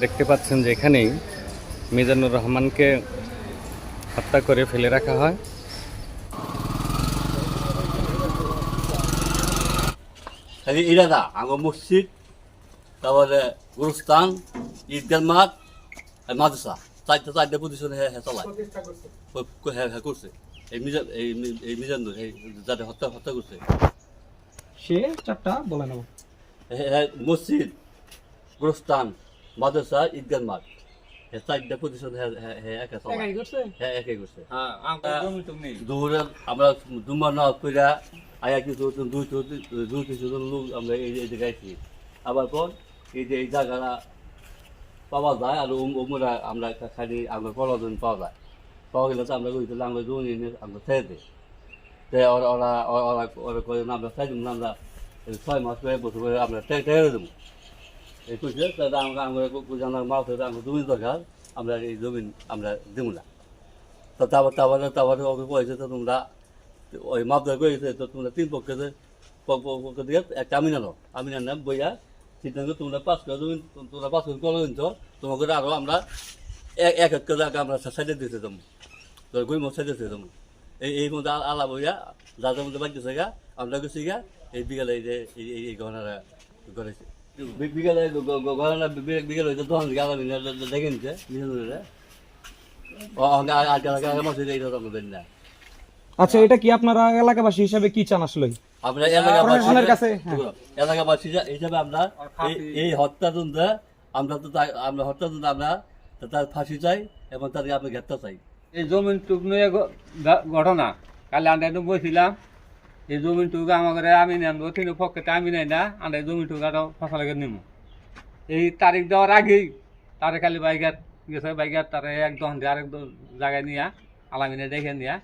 দেখতে পাচ্ছেন যে এখানেই মিজানুর রহমানকে হত্যা করে ফেলে রাখা হয়। খালি ইরাদা আমার মসজিদ তারপরে গুরুস্থান ঈদগার মাঠ আর মাদ্রাসা। চারটা চারটা পজিশনে হ্যাঁ হ্যাঁ চালায়। হ্যাঁ হ্যাঁ করছে। এই মিজান এই মি- এই মিজানুর যাতে হত্যা হত্যা করছে। সে চারটা বলে নেব। হ্যাঁ, হ্যাঁ, মসজিদ গুরুস্থান মাদ্রাসা ঈদগার মাঠ। চারটা পজিশন হ্যাঁ হ্যাঁ হ্যাঁ হ্যাঁ একাই করছে হ্যাঁ আমার দুমার না কইরা আয়া কিছু দুই দুই কিছু লোক আমরা এই এই জায়গায় আবার পর এই যে এই জায়গাটা পাওয়া যায় আর ওমরা আমরা খালি আমরা কলজন পাওয়া যায়। পাওয়া গেলে তো আমরা কইতে আমরা জমি নিয়ে আমরা ছেড়ে দিই। তে ওরা ওরা ওরা আমরা ছয় মাস করে বছর করে আমরা টেরে দেবো। কইছে তাহলে আমরা আমরা জানার মাছ আমরা জমি দরকার আমরা এই জমি আমরা দেবো না। তো তারপর তারপরে তারপরে ওকে কয়েছে তো তোমরা, ওই মাপদার করেছে তো তোমরা তিন পক্ষে পক্ষ দিয়ে একটা আমি নানো আমি নাম বইয়া সিদ্ধান্ত তোমরা পাস করে তুমি তোমরা পাস করে কলো তো, তোমাকে আরও আমরা এক এক করে আমরা সাইডে দিতে যাব তোর গই মো সাইডে দিতে যাব এই এই মধ্যে আল- বইয়া যার মধ্যে বাড়িতেছে গা আমরা গেছি গা এই বিকালে এই যে এই গহনারা করেছে বিকালে গ- গ- গ- গহনা বি- হইতে দোকান থেকে দেখে রকম আচ্ছা এটা কি আপনারা এলাকাবাসী হিসাবে কি চান আসলে? আমরা এলাকাবাসী কাছে, হ্যাঁ। এলাকাবাসী হিসাবে আমরা এই- হত্যাতন্ত্রে আমরা তো আমরা হত্যাতন্ত্রে আমরা তার ফাঁসি চাই এবং তাদেরকে আমরা গ্রেপ্তার চাই। এই জমিন টুক নিয়ে গ- ঘ- ঘটনা। কালি একটু বসছিলাম এই জমিন টুক আমাকে আমি নেব কিন্তু পকেটে আমি নেই না আন্ডা জমিন টুক আরও ফসলাকে নিব এই তারিখ দেওয়ার আগেই তারে খালি বাইকার গেছে বাইকার তারে একদম আরেক জায়গায় নিয়া আলামিনে দেখে নিয়া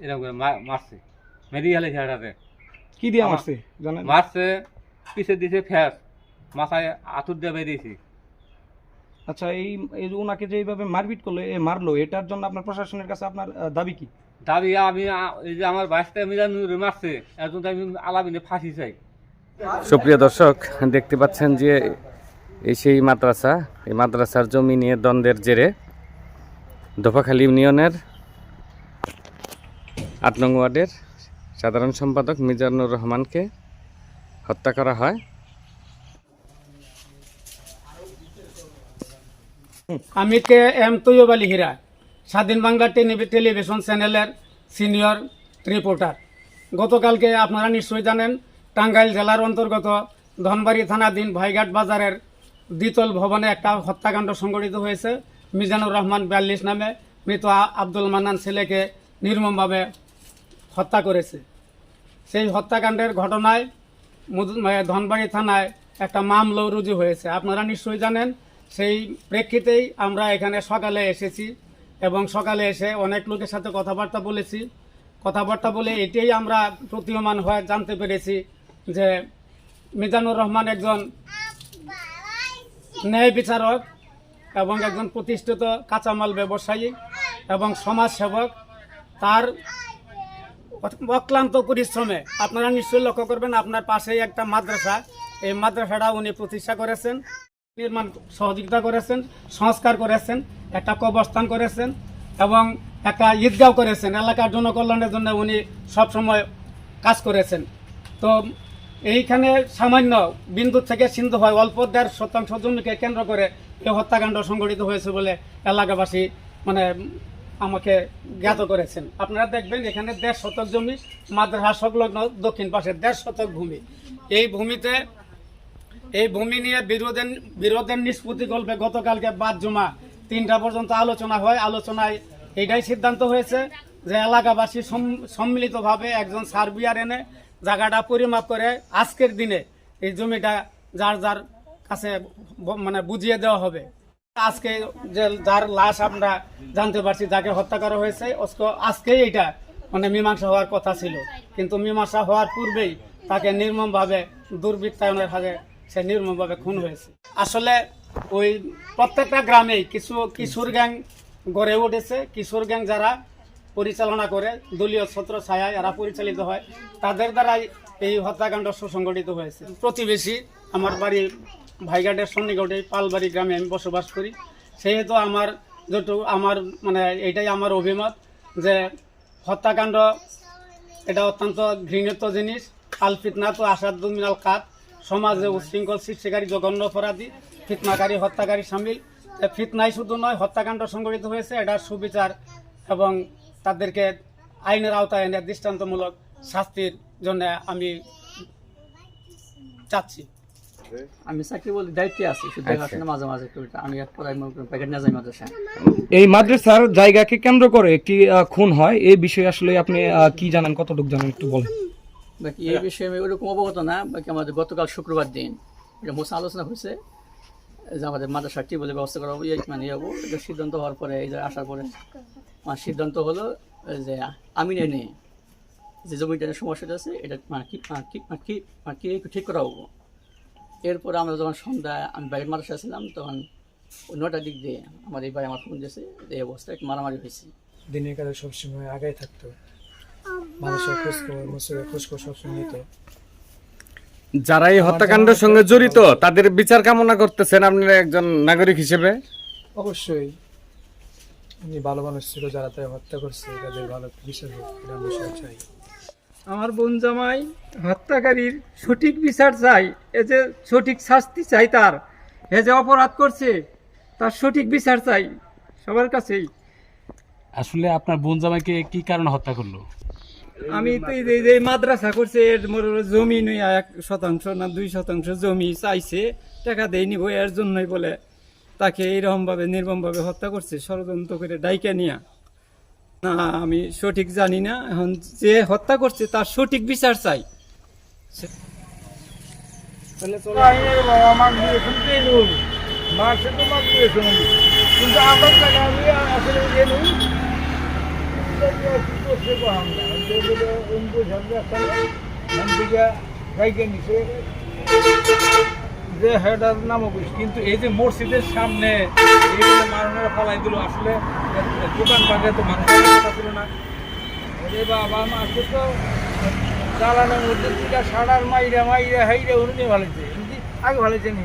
এরকম করে মারছে। মেরি গেলে সেটাতে। কি দিয়ে মারছে? মারছে পিছে দিছে ফ্যাস মাথায় আতুর দিয়ে বেরিয়েছি আচ্ছা এই এই যে ওনাকে যে এইভাবে মারপিট করল এ মারলো এটার জন্য আপনার প্রশাসনের কাছে আপনার দাবি কি? দাবি আমি এই যে আমার বাইশটা মিজানুর মারছে এখন আমি আলামিনে ফাঁসি চাই। সুপ্রিয় দর্শক দেখতে পাচ্ছেন যে এই সেই মাদ্রাসা এই মাদ্রাসার জমি নিয়ে দ্বন্দ্বের জেরে দোফাখালী ইউনিয়নের আট নং ওয়ার্ডের সাধারণ সম্পাদক মিজানুর রহমানকে হত্যা করা হয়। আমি K M Taiyab Ali Hira, Swadhin Bangla tele- television চ্যানেলের সিনিয়র রিপোর্টার। গতকালকে আপনারা নিশ্চয়ই জানেন, টাঙ্গাইল জেলার অন্তর্গত ধনবাড়ি থানাধীন ভাইঘাট বাজারের দ্বিতল ভবনে একটা হত্যাকাণ্ড সংঘটিত হয়েছে। মিজানুর রহমান বিয়াল্লিশ নামে মৃত আব্দুল মান্নান ছেলেকে নির্মমভাবে হত্যা করেছে। সেই হত্যাকাণ্ডের ঘটনায় ধনবাড়ি থানায় একটা মামলাও রুজু হয়েছে। আপনারা নিশ্চয়ই জানেন সেই প্রেক্ষিতেই আমরা এখানে সকালে এসেছি এবং সকালে এসে অনেক লোকের সাথে কথাবার্তা বলেছি। কথাবার্তা বলে এটাই আমরা প্রতীয়মান হয়ে জানতে পেরেছি যে মিজানুর রহমান একজন ন্যায় বিচারক এবং একজন প্রতিষ্ঠিত কাঁচামাল ব্যবসায়ী এবং সমাজসেবক। তার অক্লান্ত পরিশ্রমে, আপনারা নিশ্চয়ই লক্ষ্য করবেন, আপনার পাশেই একটা মাদ্রাসা। এই মাদ্রাসাটা উনি প্রতিষ্ঠা করেছেন। নির্মাণ সহযোগিতা করেছেন, সংস্কার করেছেন, একটা কবরস্থান করেছেন এবং একটা ঈদগাঁও করেছেন। এলাকার জনকল্যাণের জন্য উনি সবসময় কাজ করেছেন। তো এইখানে সামান্য বিন্দু থেকে সিন্ধু হয়, অল্প দেড় শতাংশ জমিকে কেন্দ্র করে এই হত্যাকাণ্ড সংঘটিত হয়েছে বলে এলাকাবাসী মানে আমাকে জ্ঞাত করেছেন। আপনারা দেখবেন এখানে দেড় শতক জমি, মাদ্রাসা সংলগ্ন দক্ষিণ পাশে দেড় শতক ভূমি। এই ভূমিতে এই ভূমি নিয়ে বিরোধের বিরোধের নিষ্পত্তি গল্পে গতকালকে বাদ জমা। তিনটা পর্যন্ত আলোচনা হয়, আলোচনায় এটাই সিদ্ধান্ত হয়েছে যে এলাকাবাসী সম- সম্মিলিতভাবে একজন সার্বিয়ার এনে জায়গাটা পরিমাপ করে আজকের দিনে এই জমিটা যার যার কাছে মানে বুঝিয়ে দেওয়া হবে। আজকে যে যার লাশ আমরা জানতে পারছি, যাকে হত্যা করা হয়েছে আজকেই এটা মানে মীমাংসা হওয়ার কথা ছিল। কিন্তু মীমাংসা হওয়ার পূর্বেই তাকে নির্মমভাবে দুর্বৃত্তায়নের হাতে সে নির্মমভাবে খুন হয়েছে। আসলে ওই প্রত্যেকটা গ্রামেই কিছু কিশোর গ্যাং গড়ে উঠেছে। কিশোর গ্যাং যারা পরিচালনা করে, দলীয় ছত্র ছায়া এরা পরিচালিত হয়, তাদের দ্বারাই এই হত্যাকাণ্ড সুসংগঠিত হয়েছে। প্রতিবেশী আমার বাড়ির ভাইঘাটের সন্নিকটে পালবাড়ি গ্রামে আমি বসবাস করি। সেহেতু আমার যেটুকু আমার মানে এটাই আমার অভিমত যে হত্যাকাণ্ড এটা অত্যন্ত ঘৃণিত জিনিস। আল ফিতনা তো আসাদ মিনাল কাত। সমাজে উশৃঙ্খল সৃষ্টিকারী জঘন্য অপরাধী ফিতনাকারী হত্যাকারী সামিল। ফিতনাই শুধু নয় হত্যাকাণ্ড সংঘটিত হয়েছে এটার সুবিচার এবং তাদেরকে আইনের আওতায় এনে দৃষ্টান্তমূলক শাস্তির জন্য আমি চাচ্ছি। আমি চাকরি বলতে দায়িত্বে আছি শুধু দেখাশোনা মাঝে মাঝে একটু আমি এক পড়াই প্যাকেট না যাই মাদ্রাসা এই মাদ্রাসার জায়গাকে কেন্দ্র করে একটি খুন হয়? এই বিষয়ে আসলে আপনি কি জানেন? কতটুকু জানেন একটু বলেন। বাকি এই বিষয়ে আমি ওরকম অবগত না, বাকি আমাদের গতকাল শুক্রবার দিন এটা মোসা আলোচনা হয়েছে, যে আমাদের মাদ্রাসার টিউবওয়েলের ব্যবস্থা করা হবে মানে হব এটা সিদ্ধান্ত হওয়ার পরে, এই আসার পরে আমার সিদ্ধান্ত হলো যে আমি নেই যে জমিটা সমস্যাটা আছে, এটা মানে কি মানে মানে মানে ঠিক করা হব। এরপর আমরা যখন সন্ধ্যায়, আমি বাইরের মাদ্রাসা ছিলাম, তখন নটার দিক দিয়ে আমার এই ভাই আমার ফোন দিয়েছে এই অবস্থায় একটু মারামারি হয়েছে। দিনের কাজে সবসময় আগাই থাকতো মানুষের খোঁজখবর মুসুরের খোঁজখবর সবসময় নিত যারা এই হত্যাকাণ্ডের সঙ্গে জড়িত তাদের বিচার কামনা করতেছেন আপনারা একজন নাগরিক হিসেবে? অবশ্যই। উনি ভালো মানুষ ছিল যারা তাই হত্যা করছে তাদের ভালো বিচার হোক এটা আমরা সবাই চাই। আমার বোন জামাই হত্যাকারীর সঠিক বিচার চাই এ যে সঠিক শাস্তি চাই তার এ যে অপরাধ করছে তার সঠিক বিচার চাই সবার কাছেই। আসলে আপনার বোন জামাইকে কি কারণে হত্যা করল? আমি তো যে- মাদ্রাসা করছে, এর মোর জমি নই, এক শতাংশ না দুই শতাংশ জমি চাইছে, টাকা দেয়নি বই, এর জন্যই বলে তাকে এইরকমভাবে, নির্মমভাবে হত্যা করছে, ষড়যন্ত্র করে ডাইকা নিয়া। না, আমি সঠিক জানি না, এখন যে হত্যা করছে, তার সঠিক বিচার চাই। কিন্তু আমার টাকা আমি আসলে যে হেডার নামও কিন্তু এই যে মসজিদের সামনে এইগুলো মানুষেরা ফালাই দিল, আসলে দোকান পাটে তো মানুষের কথা ছিল না। ওরে বাবা মাকে তো। জ্বালানোর মধ্যে দুটা সাড়ার মাইরা মাইরা আগে ভালোছে নি।